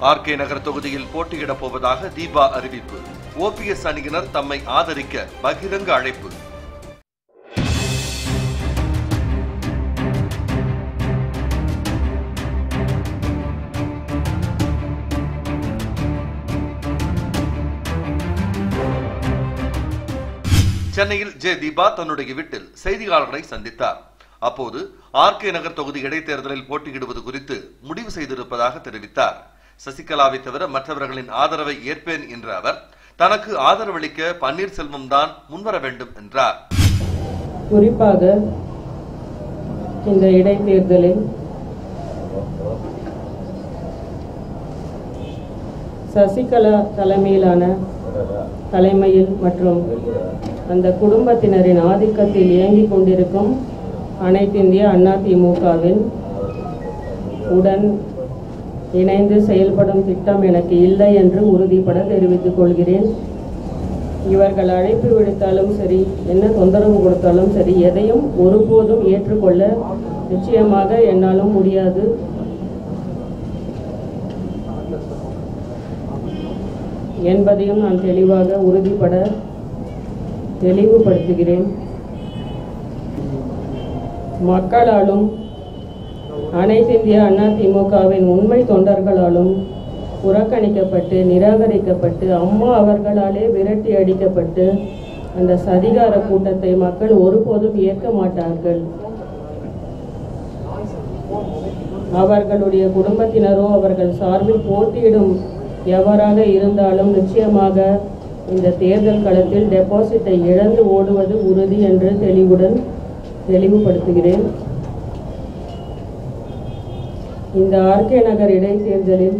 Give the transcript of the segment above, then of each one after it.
RK நகர் தொகுதியில் போட்டியிடப் போவதாக தீபா அறிவிப்பு. ஓபிஎஸ் அணியினர் தம்மை ஆதரிக்க பகிரங்க அழைப்பு. சென்னையில் ஜே தீபா தன்னுடைய வீட்டில் செய்தியாளர்களை சந்தித்தார். அப்போது ஆர்கே நகர் தொகுதி இடைத்தேர்தலில் போட்டியிடுவது குறித்து முடிவு செய்திருப்பதாக தெரிவித்தார். சசிகலாவை தவிர மற்றவர்களின் ஆதரவை ஏற்பேன் என்ற அவர் தனக்கு ஆதரவளிக்க பன்னீர்செல்வம் தான் முன்வர வேண்டும் என்றார். குறிப்பாக இந்த இடைத்தேர்தலில் சசிகலா தலைமையிலான தலைமையில் மற்றும் அந்த குடும்பத்தினரின் ஆதிக்கத்தில் இயங்கிக் கொண்டிருக்கும் அனைத்திந்திய அண்ணா திமுகவின் உடன் இணைந்து செயல்படும் திட்டம் எனக்கு இல்லை என்று உறுதிப்பட தெரிவித்துக் கொள்கிறேன். இவர்கள் அழைப்பு விடுத்தாலும் சரி என்ன தொந்தரவு கொடுத்தாலும் சரி எதையும் ஒருபோதும் ஏற்றுக்கொள்ள நிச்சயமாக என்னாலும் முடியாது. என்பதையும் நான் தெளிவாக உறுதிப்பட தெளிவுபடுத்துகிறேன். மக்களாலும் அனைத்திந்திய அண்ணா திமுகவின் உண்மை தொண்டர்களாலும் புறக்கணிக்கப்பட்டு நிராகரிக்கப்பட்டு அம்மா அவர்களாலே விரட்டி அடிக்கப்பட்டு அந்த சதிகார கூட்டத்தை மக்கள் ஒருபோதும் ஏற்க மாட்டார்கள். அவர்களுடைய குடும்பத்தினரோ அவர்கள் சார்பில் போட்டியிடும் எவராக இருந்தாலும் நிச்சயமாக இந்த தேர்தல் களத்தில் டெபாசிட்டை இழந்து ஓடுவது உறுதி என்று தெளிவுடன் தெளிவுபடுத்துகிறேன். இந்த ஆர்கே நகர் இடைத்தேர்தலில்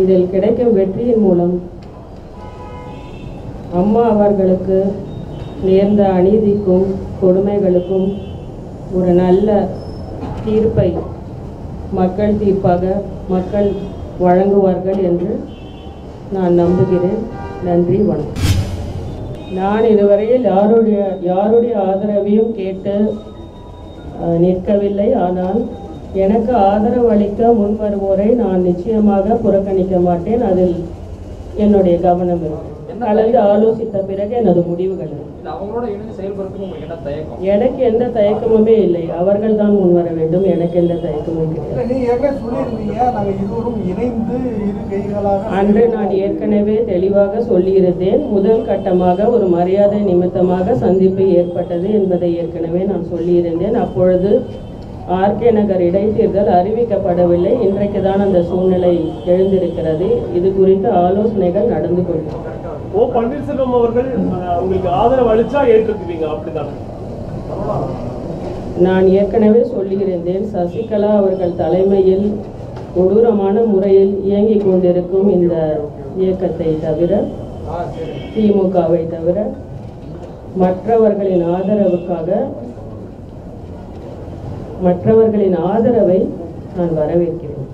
இதில் கிடைக்கும் வெற்றியின் மூலம் அம்மா அவர்களுக்கு நேர்ந்த அநீதிக்கும் கொடுமைகளுக்கும் ஒரு நல்ல தீர்ப்பை மக்கள் தீர்ப்பாக மக்கள் வழங்குவார்கள் என்று நான் நம்புகிறேன். நன்றி வணக்கம். நான் இதுவரையில் யாருடைய யாருடைய ஆதரவையும் கேட்டு நிற்கவில்லை. ஆனால் எனக்கு ஆதரவு அளிக்க முன் வருவோரை நான் நிச்சயமாக புறக்கணிக்க மாட்டேன். அதில் என்னுடைய கவனம் இருக்கும் கலந்து ஆலோசித்த பிறகு எனது முடிவுகள் எனக்கு எந்த தயக்கமுமே இல்லை. அவர்கள் தான் முன் வர வேண்டும். எனக்கு எந்த தயக்கமும் அன்று நான் ஏற்கனவே தெளிவாக சொல்லியிருந்தேன். முதல் கட்டமாக ஒரு மரியாதை நிமித்தமாக சந்திப்பு ஏற்பட்டது என்பதை ஏற்கனவே நான் சொல்லியிருந்தேன். அப்பொழுது ஆர்கே நகர் இடைத்தேர்தல் அறிவிக்கப்படவில்லை. இன்றைக்கு தான் அந்த சூழ்நிலை எழுந்திருக்கிறது. இது குறித்து ஆலோசனைகள் நடந்து கொண்டிருக்கிறது ஓ பன்னீர்செல்வம் அவர்கள் உங்களுக்கு ஆதரவு அளிச்சா ஏற்றுக்குவீங்க அப்படித்தானே? நான் ஏற்கனவே சொல்லியிருந்தேன் சசிகலா அவர்கள் தலைமையில் கொடூரமான முறையில் இயங்கிக் கொண்டிருக்கும் இந்த இயக்கத்தை தவிர திமுகவை தவிர மற்றவர்களின் ஆதரவுக்காக மற்றவர்களின் ஆதரவை நான் வரவேற்கிறேன்.